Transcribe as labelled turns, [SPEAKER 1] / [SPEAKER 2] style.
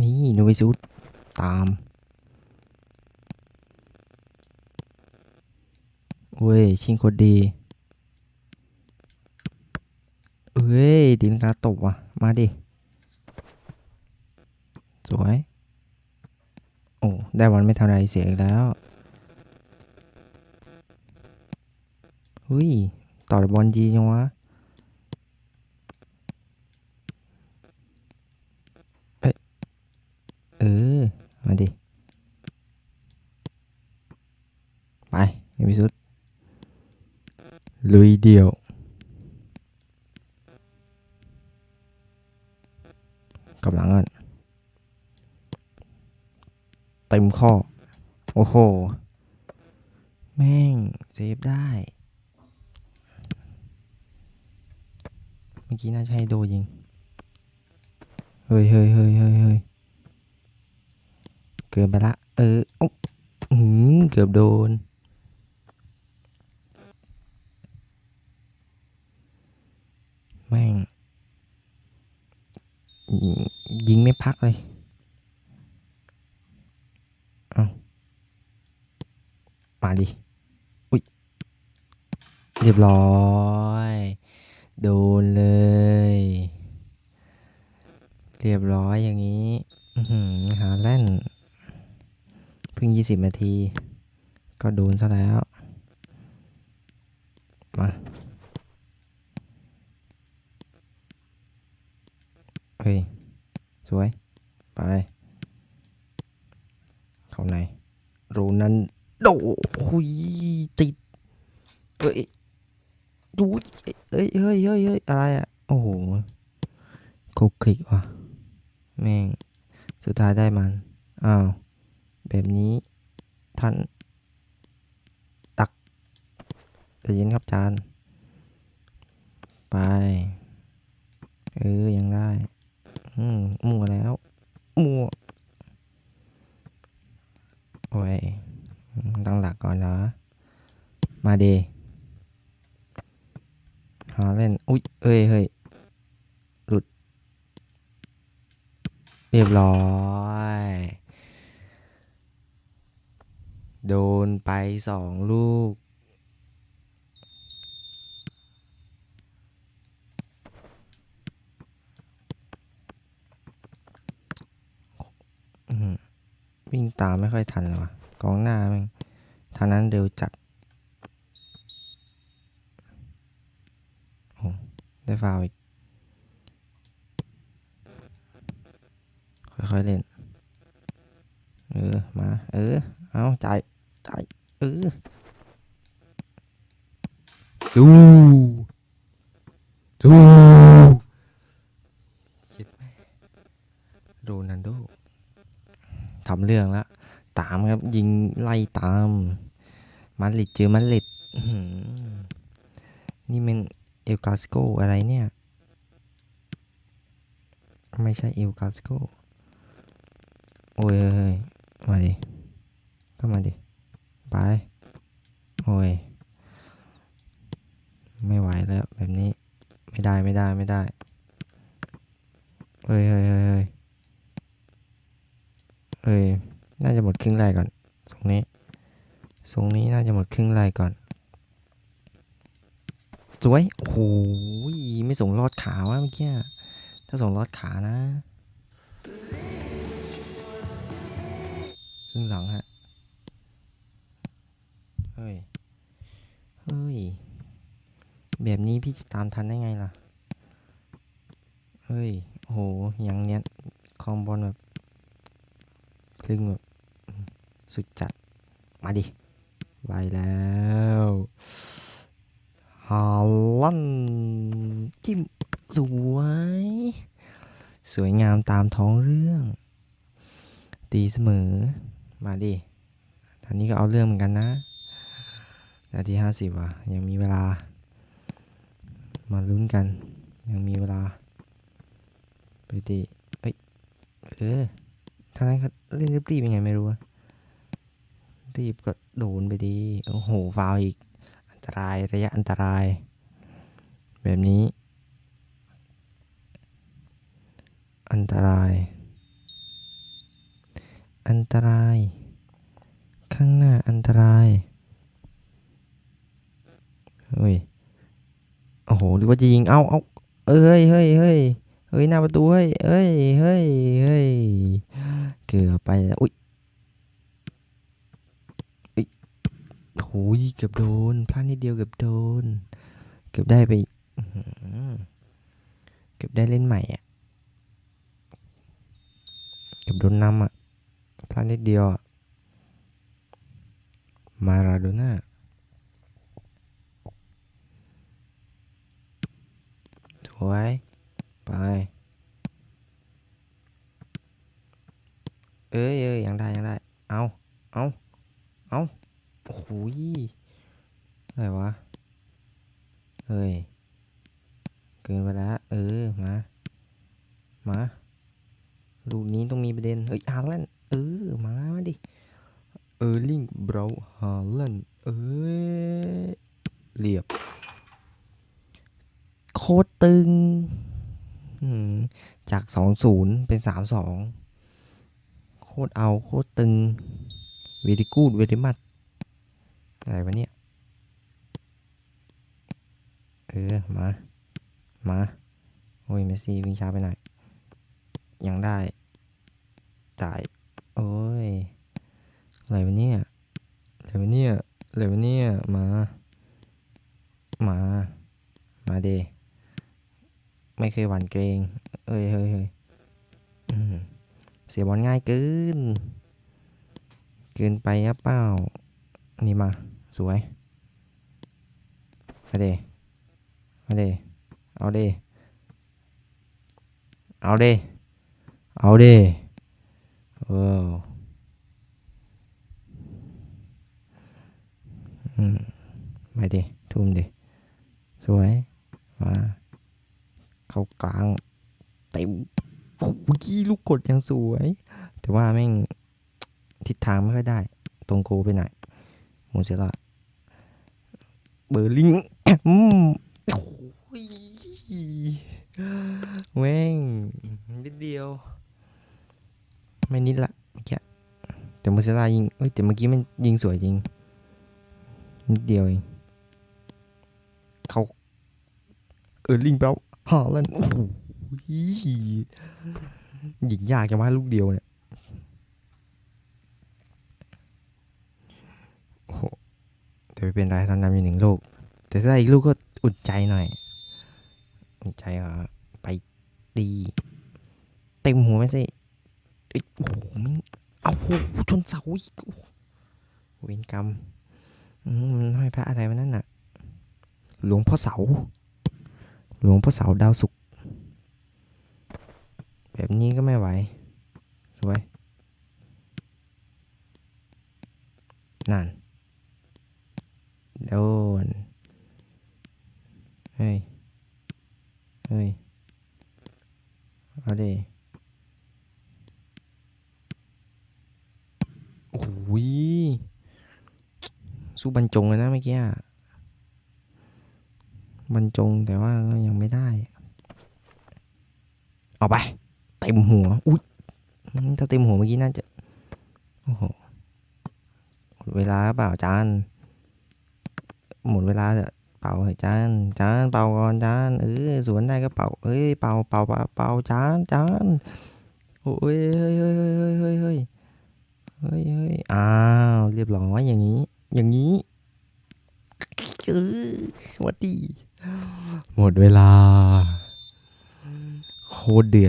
[SPEAKER 1] นี่โนวิซุสตามเว้ย ชิงโคตรดีเอ้ย ดินกาตกว่ะ มาดิ สวย โอ้ ได้บอลไม่ทำไรเสียอีกแล้วเฮ้ย ต่อบอลดีจังวะ เอ้ยเออ มาดิ ไปยังไม่สุดลุยเดียว กำลังก่อนเต็มข้อ โอ้โห แม่ง เซฟได้ เมื่อกี้น่าจะให้โดยิง เฮ้ยเฮ้ยเฮ้ยเฮ้ยเฮ้ยเกินไปละ เออโอ้หือเกือบโดน ม่ง ยิงไม่พักเลยเอามาดิ อุ้ย เรียบร้อย โดนเลย เรียบร้อยอย่างนี้หาแล่น เพิ่งยี่สิบนาที ก็โดนซะแล้ว มา เฮ้ยสวย ไป เข้าในโรนันโดหุยติด เอ้ยดูเอ้ย เฮ้ยเฮ้ยเฮ้ยอะไรอะ โอ้โหคลุกคลิกว่ะ แม่ง สุดท้ายได้มัน อ้าว แบบนี้ ท่าน ตักจะเย็นครับจาน ไป เออ ยังได้ อืมมัวแล้วมัวโอ้ยตั้งหลักก่อนเหรอ มาเดหาเล่น อุ๊ยเอ้ย เฮ้ย หลุด เรียบร้อย โดนไปสองลูก อื้อหือ วิ่งตามไม่ค่อยทันเลยวะกองหน้าแม่งทางนั้นเร็วจัดโอ้ได้ฟาวอีก ค่อยๆเล่น เออ มา เออ เอาจ่ายจ่ายเออ ดู ดูคิดแม่โรนันโด ทำเรื่องแล้วตามครับ ยิงไล่ตามมาริดเจอมาริดอื้อหือนี่มันเอลกาสโกอะไรเนี่ย ไม่ใช่เอลกาสโกโอ้ยเฮ้ยเฮ้ยมาดิก็มาดิ ไป โอ้ย ไม่ไหวแล้วแบบนี้ ไม่ได้ไม่ได้ไม่ได้เฮ้ยเฮ้ยเฮ้ยเฮ้ย เอ้ย น่าจะหมดค รึ่งแรกก่อนทรงนี้ทรงนี้น่าจะหมดครึ่งแรกก่อน สวย โอ้โหไม่ส่งลอดขาวะเมื่อกี้ ถ้าส่งลอดขานะครึ่งหลังฮะ เฮ้ย เฮ้ย แบบนี้พี่จะตามทันได้ไงล่ะ เฮ้ย โอ้โหยังเนี้ยคอมบอลแบบครึ่งแบบ สุดจัด มาดิไปแล้วฮาลันจิ้มสวย สวยงามตามท้องเรื่อง ตีเสมอ มาดิทางนี้ก็เอาเรื่องเหมือนกันนะ นาทีห้าสิบว่ะ ยังมีเวลา มาลุ้นกัน ยังมีเวลาไปดิเอ้ย เออทางนั้นเขาเล่นรีบๆยังไงไม่รู้อะ รีบก็โดนไปดี โอ้โห ฟาวอีก อันตรายระยะอันตราย แบบนี้ อันตราย อันตราย ข้างหน้าอันตรายเฮ้ย โอ้โหหรือว่าจะยิง เอาเอาเอ้ย เฮ้ยเฮ้ยเฮ้ย หน้าประตู เฮ้ยเฮ้ย เฮ้ย เฮ้ย เกือบไปแล้ว อุ้ยอุ๊ย โอ้ยเกือบโดน พลาดนิดเดียวเกือบโดน เกือบได้ไปเกือบได้เล่นใหม่อะ เกือบโดนนำอะ พลาดนิดเดียวอะ มาราโดน่าสวยไป เอ้ยเอ้ยยังได้ยังได้ เอาเอาเอา หยอะไรวะ เฮ้ย เกินไปแล้ว เออ มา มาลูกนี้ต้องมีประเด็น เฮ้ยฮาแลนด์เออมามาดิ เออร์ลิงเบราฮาแลนด์เอ้ยเรียบ โคตรตึง จากสองศูนย์เป็นสามสอง โคตรเอา โคตรตึง เวดิกูด เวดิมัด อะไรวะเนี่ย เออ มา มา โอ้ยเมสซี่วิ่งช้าไปหน่อย ยังได้ จ่าย โอ้ย อะไรวะเนี่ย อะไรวะเนี่ย อะไรวะเนี่ย มา มา มาเด ไม่เคยหวั่นเกรง เอ้ยเฮ้ยเฮ้ยเสียบอลง่ายเกิน เกินไปหรือเปล่า นี่มา สวย มาเดมาเดเอาเดเอาเดเอาเดเอออืมไปดิทุ่มดิ สวย มา เข้ากลาง เต็มโอ้ยลูกกดยังสวย แต่ว่าแม่ง ทิศทางไม่ค่อยได้ ตรงโกไปไหน่อยโมเซล่า เบอร์ลิงอืมโอ้ยแม่งนิดเดียว ไม่นิดละเมื่อกี้แต่โมเซล่ายิงเอ้ยแต่เมื่อกี้มันยิงสวยจริง นิดเดียวเองเขาเออลิงเปล่าฮาลันโอ้โหยิงยากจังวะลูกเดียวเนี่ย โอ้โหแต่ ไม่เป็นไรเรานำอยู่หนึ่งลูก แต่ถ้าได้อีกลูกก็อุ่นใจหน่อย อุ่นใจเหรอไปดีเต็มหัวไม่ใช่เอ้ยโอ้โหมันเอาโหชนเสาอีกเวรกรรมมันห้อยพระอะไรวะนั่นน่ะ หลวงพ่อเสา หลวงพ่อเสาดาวสุกแบบนี้ก็ไม่ไหวสวยนั่น โดน เฮ้ย เฮ้ย เอาดิโอ้ยสู้บรรจงเลยนะเมื่อกี้บรรจงแต่ว่าก็ยังไม่ได้เอาไป เต็มหัว อุ้ยถ้าเต็มหัวเมื่อกี้น่าจะ โอ้โห เวลาเปล่าจาน หมดเวลาเถอะเป่าให้จานจานเป่าก่อนจานเออสวนได้ก็เป่าเอ้ยเป่าเป่าเป่าเป่าจานจานโอ้ยเฮ้ยเฮ้ยเฮ้ยเฮ้ยเฮ้ยเฮ้ยเฮ้ยอ้าวเรียบร้อยอย่างนี้ อย่างนี้เออวัดดีหมดเวลา โคตรเดือด